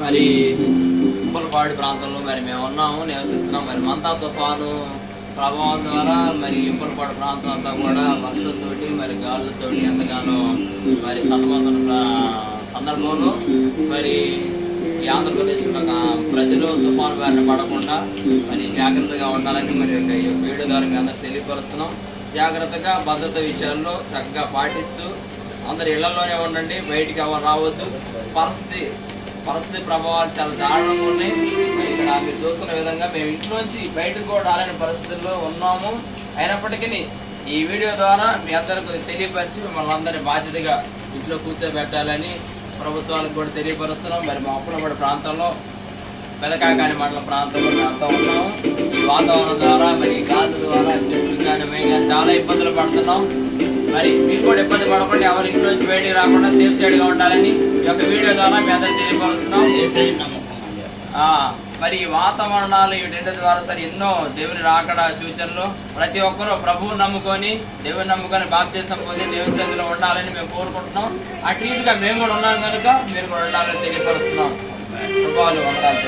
మరి ఉప్పలపాడు ప్రాంతంలో మరి మేము ఉన్నాము నివసిస్తున్నాం మరి మంతా తుఫాను ప్రభావం ద్వారా మరి ఉప్పలపాడు ప్రాంతం అంతా కూడా వర్షంతో మరి గాలులతోటి ఎంతగానో మరి సతమతన సందర్భంలో మరి ఆంధ్రప్రదేశ్ ప్రజలు తుఫాను బారిన పడకుండా మరి జాగ్రత్తగా ఉండాలని మరి ఒక ఈ వీడియో ద్వారా మీ అందరూ తెలియపరుస్తున్నాం. జాగ్రత్తగా భద్రత విషయాల్లో చక్కగా పాటిస్తూ అందరు ఇళ్ళలోనే ఉండండి బయటికి ఎవరు రావద్దు. పరిస్థితి పరిస్థితి ప్రభావాలు చాలా దారుణంగా ఉన్నాయి. మరి ఇక్కడ మీరు చూస్తున్న విధంగా మేము ఇంట్లోంచి బయటకు కూడా రాలేని పరిస్థితుల్లో ఉన్నాము. అయినప్పటికీ ఈ వీడియో ద్వారా మీ అందరికి తెలియపరిచి మిమ్మల్ని అందరి బాధ్యతగా ఇంట్లో కూర్చోబెట్టాలని ప్రభుత్వాలకు కూడా తెలియపరుస్తున్నాం. మరి మా అప్పులపడి ప్రాంతంలో పెదకాకాని మండలం ప్రాంతంలో మేము అంతా ఉన్నాము. ఈ వాతావరణం ద్వారా మరి చాలా ఇబ్బందులు పడుతున్నాం. మరి మీరు కూడా ఇబ్బంది పడకుండా ఎవరి ఇంట్లో నుంచి బయటికి రాకుండా సేఫ్ సైడ్గా ఉండాలని ఈ యొక్క వీడియో ద్వారా మీ అందరికి తెలియపరుస్తున్నాం. మరి ఈ వాతావరణాలు వీటి ద్వారా సరే ఎన్నో దేవుని రాకడ సూచనలు. ప్రతి ఒక్కరూ ప్రభువు నమ్ముకొని దేవుని నమ్ముకొని బాప్తీసం పొంది దేవుని సన్నిధిలో ఉండాలని మేము కోరుకుంటున్నాం. అటు రీతిగా మేము కూడా ఉన్నాం కనుక మీరు కూడా ఉండాలని తెలియపరుస్తున్నాం. కృపాలు వందనాలు